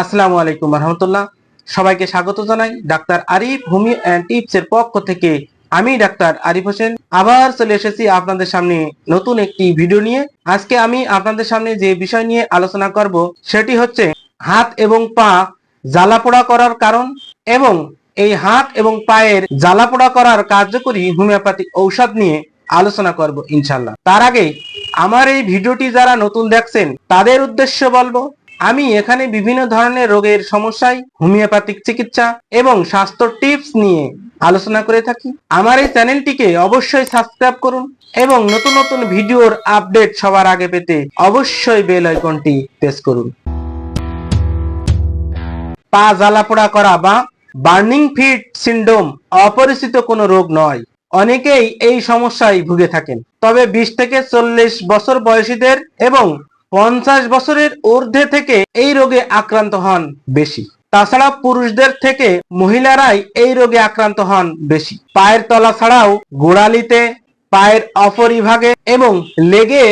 আসসালামু আলাইকুম রহমতুল্লাহ। সবাইকে স্বাগত জানাই doctor Arif homeo and tips এর পক্ষ থেকে। আমি ডাক্তার আরিফ হোসেন। আবার চলে এসেছি আপনাদের সামনে নতুন একটি ভিডিও নিয়ে। আজকে আমি আপনাদের সামনে যে বিষয় নিয়ে আলোচনা করব, সেটি হচ্ছে হাত এবং পা জ্বালাপোড়া করার কারণ এবং এই হাত এবং পায়ের জ্বালাপোড়া করার কার্যকরী হোমিওপ্যাথিক ঔষধ নিয়ে আলোচনা করব ইনশাল্লাহ তার আগে আমার এই ভিডিওটি যারা নতুন দেখছেন, তাদের উদ্দেশ্য বলব আমি এখানে বিভিন্ন ধরনের রোগের সমস্যায়, হোমিওপ্যাথিক চিকিৎসা এবং স্বাস্থ্য টিপস নিয়ে আলোচনা করে থাকি। আমার এই চ্যানেলটিকে অবশ্যই সাবস্ক্রাইব করুন এবং নতুন নতুন ভিডিওর আপডেট সবার আগে পেতে অবশ্যই বেল আইকনটি প্রেস করুন। পা জ্বালাপোড়া করা বা বার্নিং ফিট সিন্ড্রোম অপরিচিত কোনো রোগ নয়। অনেকেই এই সমস্যায় ভুগে থাকেন। তবে বিশ থেকে চল্লিশ বছর বয়সীদের এবং পঞ্চাশ বছরের ঊর্ধ্বে থেকে এই রোগে আক্রান্ত হন বেশি। তাছাড়া পুরুষদের থেকে মহিলারাই এই রোগে আক্রান্ত হন বেশি। পায়ের তলা ছাড়াও গোড়ালিতে, পায়ের অপরিভাগে এবং লেগে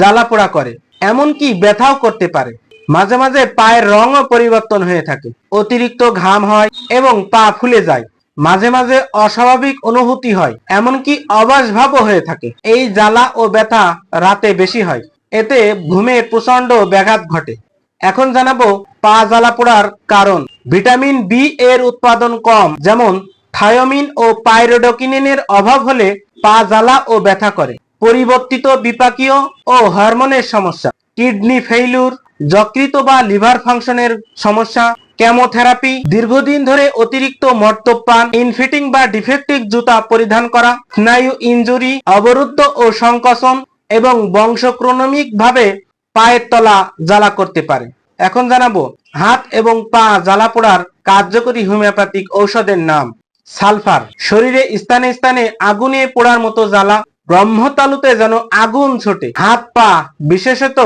জ্বালাপোড়া করে, এমনকি ব্যথাও করতে পারে। মাঝে মাঝে পায়ের রঙও পরিবর্তন হয়ে থাকে, অতিরিক্ত ঘাম হয় এবং পা ফুলে যায়। মাঝে মাঝে অস্বাভাবিক অনুভূতি হয়, এমনকি অবাস ভাবও হয়ে থাকে। এই জ্বালা ও ব্যথা রাতে বেশি হয়। এতে ঘুমে প্রচণ্ড ব্যাঘাত ঘটে। এখন জানাব পা জ্বালা পোড়ার কারণ। ভিটামিন বি এর উৎপাদন কম, যেমন থায়োমিন ও পাইরোডোকিনিনের অভাব হলে পা জ্বালা ও ব্যথা করে। পরিবর্তিত বিপাকীয় ও হরমোনের সমস্যা। কিডনি ফেইলুর যকৃত বা লিভার ফাংশনের সমস্যা, কেমোথেরাপি, দীর্ঘদিন ধরে অতিরিক্ত মর্তপান ইনফিটিং বা ডিফেক্টিভ জুতা পরিধান করা, স্নায়ু ইনজুরি, অবরুদ্ধ ও সংকোচন এবং বংশক্রমিক ভাবে পায়ের তলা জ্বালা করতে পারে। এখন জানাব, হাত এবং পা জ্বালা পোড়ার কার্যকরী হোমিওপ্যাথিক ঔষধের নাম সালফার। শরীরে স্থানে স্থানে আগুনে পোড়ার মতো জ্বালা ব্রহ্মতালুতে যেন আগুন ছোটে। হাত, পা, বিশেষত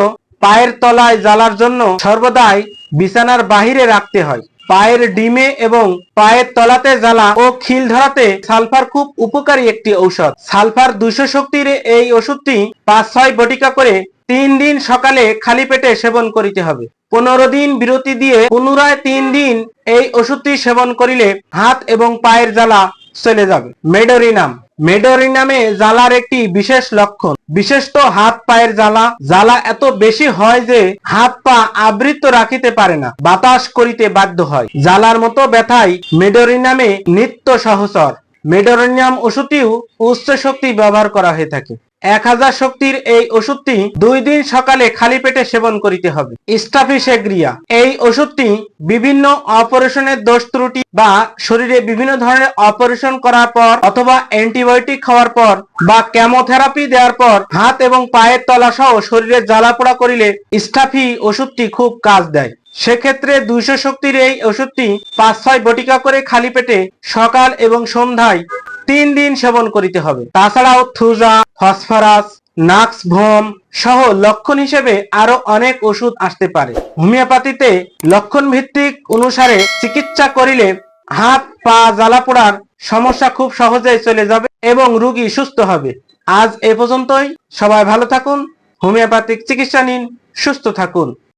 পায়ের তলায় জ্বালার জন্য সর্বদাই বিছানার বাহিরে রাখতে হয়। পায়ের ডিমে এবং পায়ের তলাতে জ্বালা ও খিল ধরাতে সালফার খুব উপকারী একটি ঔষধ। সালফার দুশো শক্তির এই ওষুধটি পাঁচ ছয় বটিকা করে তিন দিন সকালে খালি পেটে সেবন করিতে হবে। পনেরো দিন বিরতি দিয়ে পুনরায় তিন দিন এই ওষুধটি সেবন করিলে হাত এবং পায়ের জ্বালা চলে যাবে। মেডোরিনাম মেডোরিনামে জ্বালার একটি বিশেষ লক্ষণ। বিশেষত হাত পায়ের জ্বালা। জ্বালা এত বেশি হয় যে হাত পা আবৃত রাখিতে পারে না, বাতাস করিতে বাধ্য হয়। জ্বালার মতো ব্যথাই মেডোরিনামে নিত্য সহচর। মেডোরিনাম ওষুধটিও উচ্চ শক্তি ব্যবহার করা হয়ে থাকে। এক হাজার শক্তির এই ওষুধটি দুই দিন সকালে খালি পেটে সেবন করিতে হবে। স্টাফিসেগ্রিয়া এই ওষুধটি বিভিন্ন অপারেশনের দোষ ত্রুটি বা শরীরে বিভিন্ন ধরনের অপারেশন করার পর অথবা অ্যান্টিবায়োটিক খাওয়ার পর বা কেমোথেরাপি দেওয়ার পর হাত এবং পায়ের তলা সহ শরীরে জ্বালাপোড়া করিলে স্টাফি ওষুধটি খুব কাজ দেয়। সেক্ষেত্রে দুইশো শক্তির এই ওষুধটি পাঁচ ছয় বটিকা করে খালি পেটে সকাল এবং সন্ধ্যায় তিন দিন সেবন করিতে হবে। তাছাড়াও থুজা, ফসফরাস নাক্স ভোম সহ লক্ষণ হিসেবে আরও অনেক ওষুধ আসতে পারে। হোমিওপ্যাথিতে লক্ষণ ভিত্তিক অনুসারে চিকিৎসা করিলে হাত, পা জ্বালা পোড়ার সমস্যা খুব সহজেই চলে যাবে এবং রোগী সুস্থ হবে। আজ এ পর্যন্তই। সবাই ভালো থাকুন। হোমিওপ্যাথিক চিকিৎসা নিন। সুস্থ থাকুন।